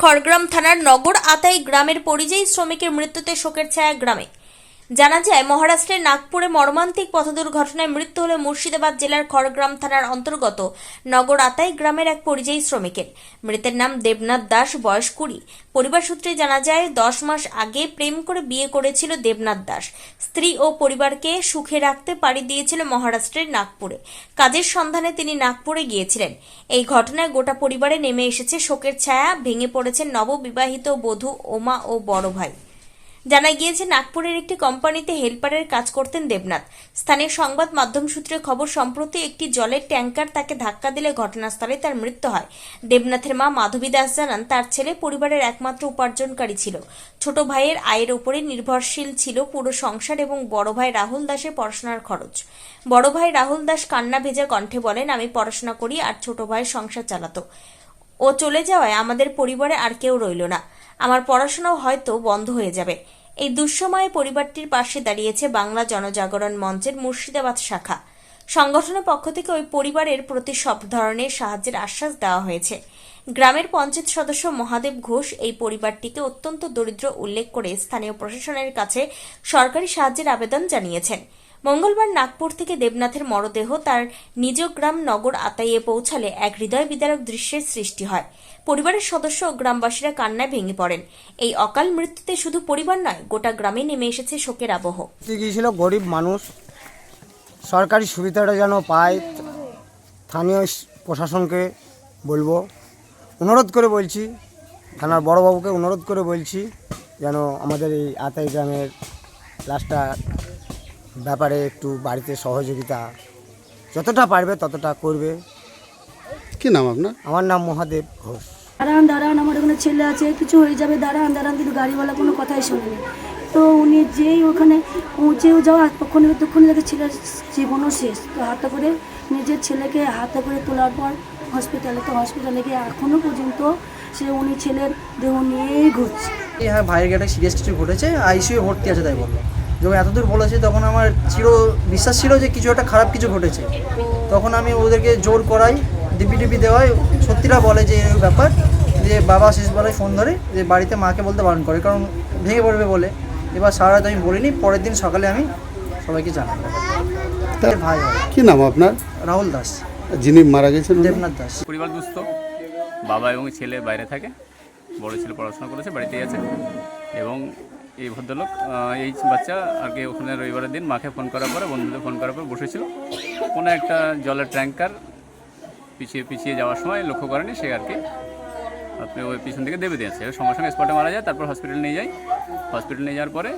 খড়গ্রাম থানার নগর আতাই গ্রামের পরিযায়ী শ্রমিকের মৃত্যুতে শোকের ছায়া গ্রামে। জানা যায়, মহারাষ্ট্রের নাগপুরে মর্মান্তিক পথ দুর্ঘটনায় মৃত্যু হল মুর্শিদাবাদ জেলার খড়গ্রাম থানার অন্তর্গত নগর আতাই গ্রামের এক পরিযায়ী শ্রমিকের। মৃতের নাম দেবনাথ দাস, বয়স কুড়ি। পরিবার সূত্রে জানা যায়, দশ মাস আগে প্রেম করে বিয়ে করেছিল দেবনাথ দাস। স্ত্রী ও পরিবারকে সুখে রাখতে পাড়ি দিয়েছিল মহারাষ্ট্রের নাগপুরে। কাজের সন্ধানে তিনি নাগপুরে গিয়েছিলেন। এই ঘটনায় গোটা পরিবারে নেমে এসেছে শোকের ছায়া, ভেঙে পড়েছেন নববিবাহিত বধূ ওমা ও বড় ভাই। জানা গিয়েছে, নাগপুরের একটি কোম্পানিতে হেল্পারের কাজ করতেন দেবনাথ। স্থানীয় সংবাদ মাধ্যম সূত্রে খবর, সম্প্রতি একটি জলের ট্যাঙ্কার তাকে ধাক্কা দিলে ঘটনাস্থলে তার মৃত্যু হয়। দেবনাথের মা মাধবী দাস জানান, তার ছেলে পরিবারের একমাত্র উপার্জনকারী ছিল। ছোট ভাইয়ের আয়ের ওপরে নির্ভরশীল ছিল পুরো সংসার এবং বড় ভাই রাহুল দাসের পড়াশোনার খরচ। বড় ভাই রাহুল দাস কান্না ভেজা কণ্ঠে বলেন, আমি পড়াশোনা করি আর ছোট ভাই সংসার চালাতো। ও চলে যাওয়ায় আমাদের পরিবারে আর কেউ রইল না। আমার পড়াশোনাও হয়তো বন্ধ হয়ে যাবে। এই দুঃসময়ে পরিবারটির পাশে দাঁড়িয়েছে বাংলা জনজাগরণ মঞ্চের মুর্শিদাবাদ শাখা। সংগঠনের পক্ষ থেকে ওই পরিবারের প্রতি সব ধরনের সাহায্যের আশ্বাস দেওয়া হয়েছে। গ্রামের পঞ্চায়েত সদস্য মহাদেব ঘোষ এই পরিবারটিকে অত্যন্ত দরিদ্র উল্লেখ করে স্থানীয় প্রশাসনের কাছে সরকারি সাহায্যের আবেদন জানিয়েছেন। মঙ্গলবার নাগপুর থেকে দেবনাথের মরদেহ তার নিজ গ্রাম নগর আতাইয়ে পৌঁছালে এক হৃদয় বিদারক দৃশ্যের সৃষ্টি হয়। পরিবারের সদস্য ও গ্রামবাসীরা কান্নায় ভেঙে পড়েন। এই অকাল মৃত্যুতে শুধু পরিবার নয়, গোটা গ্রামে নেমে এসেছে শোকের আবহ। গিয়েছিল? গরিব মানুষ। সরকারি সুবিধাটা যেন পায়, স্থানীয় প্রশাসনকে বলব। অনুরোধ করে বলছি, থানার বড়বাবুকে অনুরোধ করে বলছি, যেন আমাদের এই আতাই গ্রামের লাশটা ব্যাপারে একটু বাড়িতে সহযোগিতা যতটা পারবে ততটা করবে। কি নাম আপনার? আমার নাম মহাদেব ঘোষ। দাঁড়ান দাঁড়ান আমার ওখানে ছেলে আছে কিছু হয়ে যাবে দাঁড়ান দাঁড়ান কিন্তু গাড়িওয়ালা কোনো কথাই শোনেনি। তো উনি যেই ওখানে পৌঁছেও যাওয়া তখন তখন দেখে ছেলের জীবনও শেষ। তো হাতে করে নিজের ছেলেকে হাতে করে তোলার পর হসপিটালে তো হসপিটালে গিয়ে এখনও পর্যন্ত সে উনি ছেলের দেহ নিয়েই ঘুরছে। হ্যাঁ ভাইয়ের একটা সিরিয়াস কিছু ঘটেছে? আইসিইউ ভর্তি আছে তাই বলল। যখন এতদূর বলেছে তখন আমার চির বিশ্বাস ছিল যে কিছু একটা খারাপ কিছু ঘটেছে। তখন আমি ওদেরকে জোর করাই ডিপি টিপি দেওয়ায় সত্যিটা বলে যে এই ব্যাপার যে বাবা শেষ শেষবেলায় ফোন ধরে যে বাড়িতে মাকে বলতে বারণ করে কারণ ভেঙে পড়বে বলে। এবার সারা রাত আমি বলিনি পরের দিন সকালে আমি সবাইকে জানাই ভাই কি নাম আপনার? রাহুল দাস। যিনি মারা গেছেন? দেবনাথ দাস। পরিবার দুস্থ বাবা এবং ছেলে বাইরে থাকে বড় ছেলে পড়াশোনা করেছে বাড়িতেই আছে। এবং এই ভদ্রলোক এই বাচ্চা আগে ওখানে রবিবারের দিন মাকে ফোন করার পরে বন্ধুদের ফোন করার পর বসেছিল। কোনো একটা জলের ট্যাঙ্কার পিছিয়ে পিছিয়ে যাওয়ার সময় লক্ষ্য করেনি সে আর কি। আপনি ওই পিছন থেকে দেবে দিয়েছে সঙ্গে সঙ্গে স্পটে মারা যায়, তারপর হসপিটাল নিয়ে যাই হসপিটাল নিয়ে যাওয়ার পরে